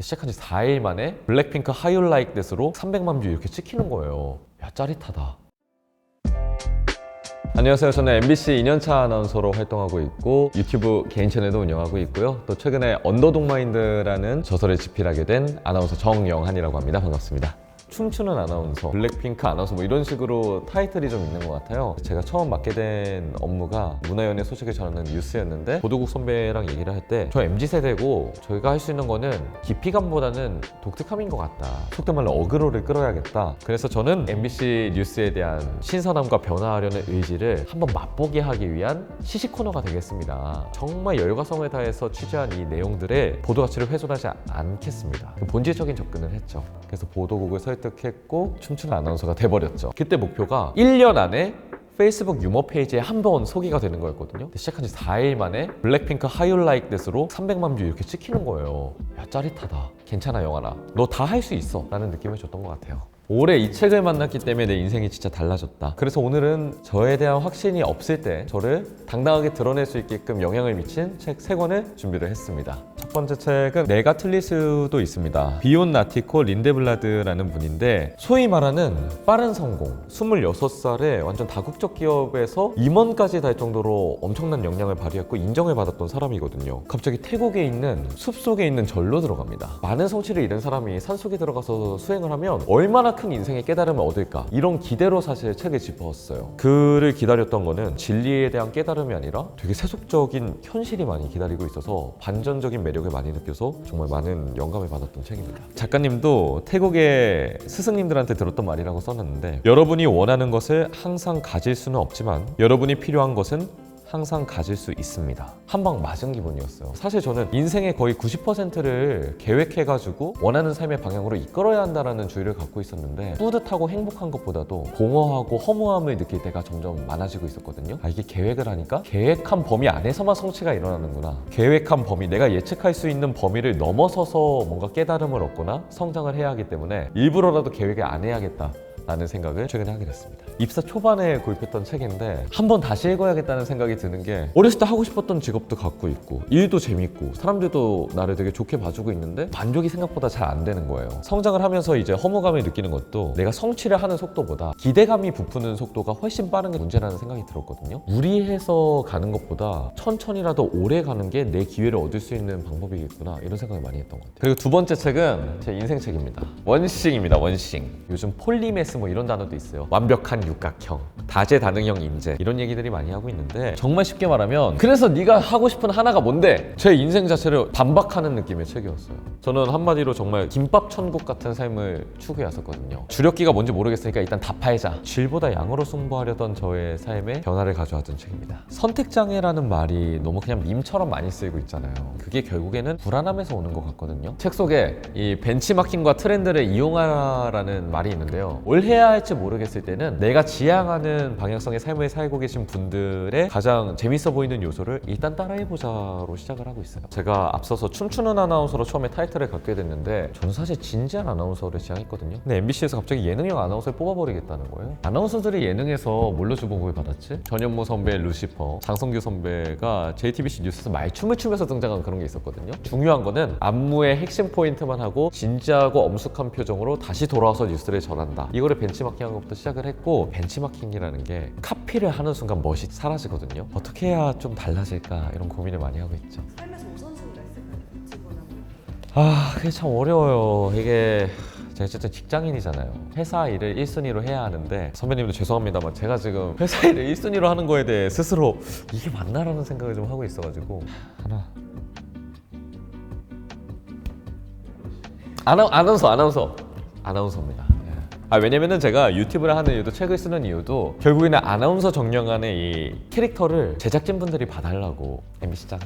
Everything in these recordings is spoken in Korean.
시작한 지 4일 만에 블랙핑크 하이올 라이크 데스로 300만 뷰 이렇게 찍히는 거예요. 야 짜릿하다. 안녕하세요. 저는 MBC 2년차 아나운서로 활동하고 있고 유튜브 개인 채널도 운영하고 있고요. 또 최근에 언더독 마인드라는 저서를 집필하게 된 아나운서 정영한이라고 합니다. 반갑습니다. 춤추는 아나운서, 블랙핑크 아나운서 뭐 이런 식으로 타이틀이 좀 있는 것 같아요. 제가 처음 맡게 된 업무가 문화연예 소식을 전하는 뉴스였는데 보도국 선배랑 얘기를 할 때 저 MZ 세대고 저희가 할 수 있는 거는 깊이감보다는 독특함인 것 같다. 속된 말로 어그로를 끌어야겠다. 그래서 저는 MBC 뉴스에 대한 신선함과 변화하려는 의지를 한번 맛보게 하기 위한 시식 코너가 되겠습니다. 정말 열과성을 다해서 취재한 이 내용들의 보도 가치를 훼손하지 않겠습니다. 그 본질적인 접근을 했죠. 그래서 보도국을 설득 했고 춤추는 아나운서가 돼버렸죠. 그때 목표가 1년 안에 페이스북 유머 페이지에 한 번 소개가 되는 거였거든요. 시작한 지 4일 만에 블랙핑크 하이올 라이크 데스로 300만 뷰 이렇게 찍히는 거예요. 야 짜릿하다. 괜찮아 영환아. 너다 할 수 있어. 라는 느낌을 줬던 것 같아요. 올해 이 책을 만났기 때문에 내 인생이 진짜 달라졌다. 그래서 오늘은 저에 대한 확신이 없을 때 저를 당당하게 드러낼 수 있게끔 영향을 미친 책 세 권을 준비를 했습니다. 첫 번째 책은 내가 틀릴 수도 있습니다. 비온 나티코 린데블라드라는 분인데 소위 말하는 빠른 성공 26살에 완전 다국적 기업에서 임원까지 달 정도로 엄청난 역량을 발휘했고 인정을 받았던 사람이거든요. 갑자기 태국에 있는 숲속에 있는 절로 들어갑니다. 많은 성취를 이룬 사람이 산속에 들어가서 수행을 하면 얼마나 큰 인생의 깨달음을 얻을까 이런 기대로 사실 책을 짚었어요. 그를 기다렸던 거는 진리에 대한 깨달음이 아니라 되게 세속적인 현실이 많이 기다리고 있어서 반전적인 매력을 많이 느껴서 정말 많은 영감을 받았던 책입니다. 작가님도 태국의 스승님들한테 들었던 말이라고 써놨는데 여러분이 원하는 것을 항상 가질 수는 없지만 여러분이 필요한 것은 항상 가질 수 있습니다. 한 방 맞은 기분이었어요. 사실 저는 인생의 거의 90%를 계획해가지고 원하는 삶의 방향으로 이끌어야 한다라는 주의를 갖고 있었는데 뿌듯하고 행복한 것보다도 공허하고 허무함을 느낄 때가 점점 많아지고 있었거든요. 아, 이게 계획을 하니까 계획한 범위 안에서만 성취가 일어나는구나. 계획한 범위, 내가 예측할 수 있는 범위를 넘어서서 뭔가 깨달음을 얻거나 성장을 해야 하기 때문에 일부러라도 계획을 안 해야겠다. 라는 생각을 최근에 하게 됐습니다. 입사 초반에 구입했던 책인데 한 번 다시 읽어야겠다는 생각이 드는 게 어렸을 때 하고 싶었던 직업도 갖고 있고 일도 재밌고 사람들도 나를 되게 좋게 봐주고 있는데 만족이 생각보다 잘 안 되는 거예요. 성장을 하면서 이제 허무감을 느끼는 것도 내가 성취를 하는 속도보다 기대감이 부푸는 속도가 훨씬 빠른 게 문제라는 생각이 들었거든요. 무리해서 가는 것보다 천천히라도 오래 가는 게 내 기회를 얻을 수 있는 방법이겠구나 이런 생각을 많이 했던 것 같아요. 그리고 두 번째 책은 제 인생 책입니다. 원싱입니다. 원싱. 요즘 폴리메스 뭐 이런 단어도 있어요. 완벽한 육각형, 다재다능형 인재 이런 얘기들이 많이 하고 있는데 정말 쉽게 말하면 그래서 네가 하고 싶은 하나가 뭔데? 제 인생 자체를 반박하는 느낌의 책이었어요. 저는 한마디로 정말 김밥 천국 같은 삶을 추구해 왔었거든요. 주력기가 뭔지 모르겠으니까 일단 다 팔자. 질보다 양으로 승부하려던 저의 삶에 변화를 가져왔던 책입니다. 선택장애라는 말이 너무 그냥 밈처럼 많이 쓰이고 있잖아요. 그게 결국에는 불안함에서 오는 것 같거든요. 책 속에 이 벤치마킹과 트렌드를 이용하라는 말이 있는데요. 뭘 해야 할지 모르겠을 때는 내가 지향하는 방향성의 삶을 살고 계신 분들의 가장 재밌어 보이는 요소를 일단 따라해보자로 시작을 하고 있어요. 제가 앞서서 춤추는 아나운서로 처음에 타이틀을 갖게 됐는데 저는 사실 진지한 아나운서를 지향했거든요. 근데 MBC에서 갑자기 예능형 아나운서를 뽑아버리겠다는 거예요. 아나운서들이 예능에서 뭘로 주목을 받았지? 전현무 선배 루시퍼, 장성규 선배가 JTBC 뉴스에서 말춤을 추면서 등장한 그런 게 있었거든요. 중요한 거는 안무의 핵심 포인트만 하고 진지하고 엄숙한 표정으로 다시 돌아와서 뉴스를 전한다. 이거를 벤치마킹한 것부터 시작을 했고 벤치마킹이라는 게 카피를 하는 순간 멋이 사라지거든요. 어떻게 해야 좀 달라질까 이런 고민을 많이 하고 있죠. 삶에서 우선순위가 있을까요? 직원하고 아, 그게 참 어려워요. 이게 제가 어쨌든 직장인이잖아요. 회사 일을 1순위로 해야 하는데 선배님도 죄송합니다만 제가 지금 회사 일을 1순위로 하는 거에 대해 스스로 이게 맞나라는 생각을 좀 하고 있어가지고 하나 아나, 아나운서 아나운서 아나운서입니다. 예. 아 왜냐면은 제가 유튜브를 하는 이유도 책을 쓰는 이유도 결국에는 아나운서 정령안의 이 캐릭터를 제작진분들이 봐달라고 MBC 짱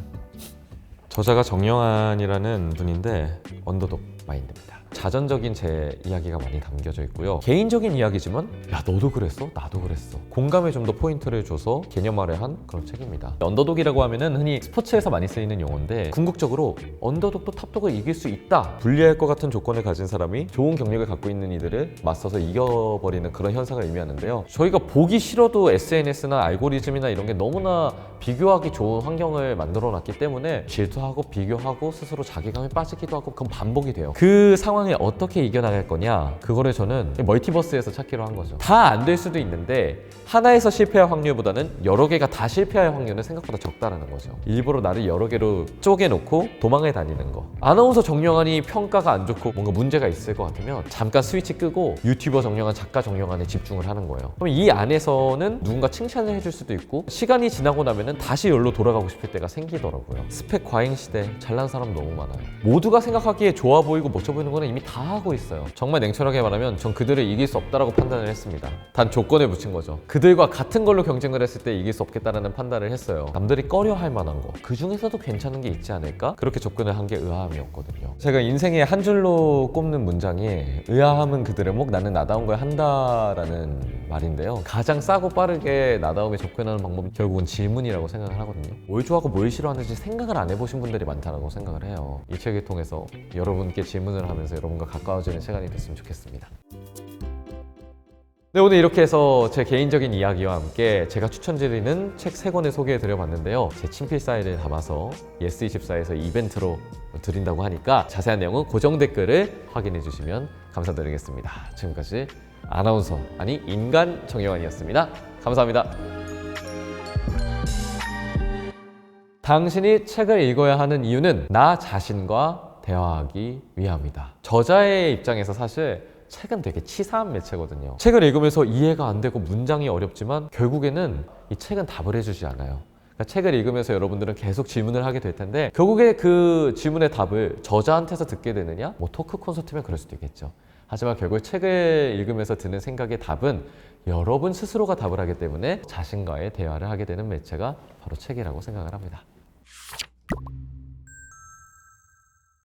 저자가 정영환이라는 분인데 언더독 마인드입니다. 자전적인 제 이야기가 많이 담겨져 있고요. 개인적인 이야기지만 야 너도 그랬어? 나도 그랬어. 공감에 좀 더 포인트를 줘서 개념화를 한 그런 책입니다. 언더독이라고 하면은 흔히 스포츠에서 많이 쓰이는 용어인데 궁극적으로 언더독도 탑독을 이길 수 있다. 불리할 것 같은 조건을 가진 사람이 좋은 경력을 갖고 있는 이들을 맞서서 이겨버리는 그런 현상을 의미하는데요. 저희가 보기 싫어도 SNS나 알고리즘이나 이런 게 너무나 비교하기 좋은 환경을 만들어 놨기 때문에 질투하고 비교하고 스스로 자괴감에 빠지기도 하고 그건 반복이 돼요. 그 상황 에 어떻게 이겨나갈 거냐? 그거를 저는 멀티버스에서 찾기로 한 거죠. 다 안 될 수도 있는데 하나에서 실패할 확률보다는 여러 개가 다 실패할 확률은 생각보다 적다라는 거죠. 일부러 나를 여러 개로 쪼개놓고 도망을 다니는 거. 아나운서 정영환이 평가가 안 좋고 뭔가 문제가 있을 것 같으면 잠깐 스위치 끄고 유튜버 정영환, 작가 정영환에 집중을 하는 거예요. 그럼 이 안에서는 누군가 칭찬을 해줄 수도 있고 시간이 지나고 나면은 다시 여기로 돌아가고 싶을 때가 생기더라고요. 스펙 과잉 시대 잘난 사람 너무 많아요. 모두가 생각하기에 좋아 보이고 멋져 보이는 거는 이미 다 하고 있어요. 정말 냉철하게 말하면 전 그들을 이길 수 없다라고 판단을 했습니다. 단 조건을 붙인 거죠. 그들과 같은 걸로 경쟁을 했을 때 이길 수 없겠다라는 판단을 했어요. 남들이 꺼려 할 만한 거. 그 중에서도 괜찮은 게 있지 않을까? 그렇게 접근을 한 게 의아함이었거든요. 제가 인생에 한 줄로 꼽는 문장이 의아함은 그들의 목, 나는 나다운 걸 한다라는 말인데요. 가장 싸고 빠르게 나다움에 접근하는 방법이 결국은 질문이라고 생각을 하거든요. 뭘 좋아하고 뭘 싫어하는지 생각을 안 해보신 분들이 많다고 생각을 해요. 이 책을 통해서 여러분께 질문을 하면서 여러분과 가까워지는 시간이 됐으면 좋겠습니다. 네, 오늘 이렇게 해서 제 개인적인 이야기와 함께 제가 추천드리는 책세 권을 소개해 드려봤는데요. 제 친필 사인을 담아서 예스24에서 이벤트로 드린다고 하니까 자세한 내용은 고정 댓글을 확인해 주시면 감사드리겠습니다. 지금까지 아나운서, 아니 인간 정영환이었습니다. 감사합니다. 당신이 책을 읽어야 하는 이유는 나 자신과 대화하기 위함이다. 저자의 입장에서 사실 책은 되게 치사한 매체거든요. 책을 읽으면서 이해가 안 되고 문장이 어렵지만 결국에는 이 책은 답을 해주지 않아요. 그러니까 책을 읽으면서 여러분들은 계속 질문을 하게 될 텐데 결국에 그 질문의 답을 저자한테서 듣게 되느냐? 뭐 토크 콘서트면 그럴 수도 있겠죠. 하지만 결국 책을 읽으면서 드는 생각의 답은 여러분 스스로가 답을 하기 때문에 자신과의 대화를 하게 되는 매체가 바로 책이라고 생각을 합니다.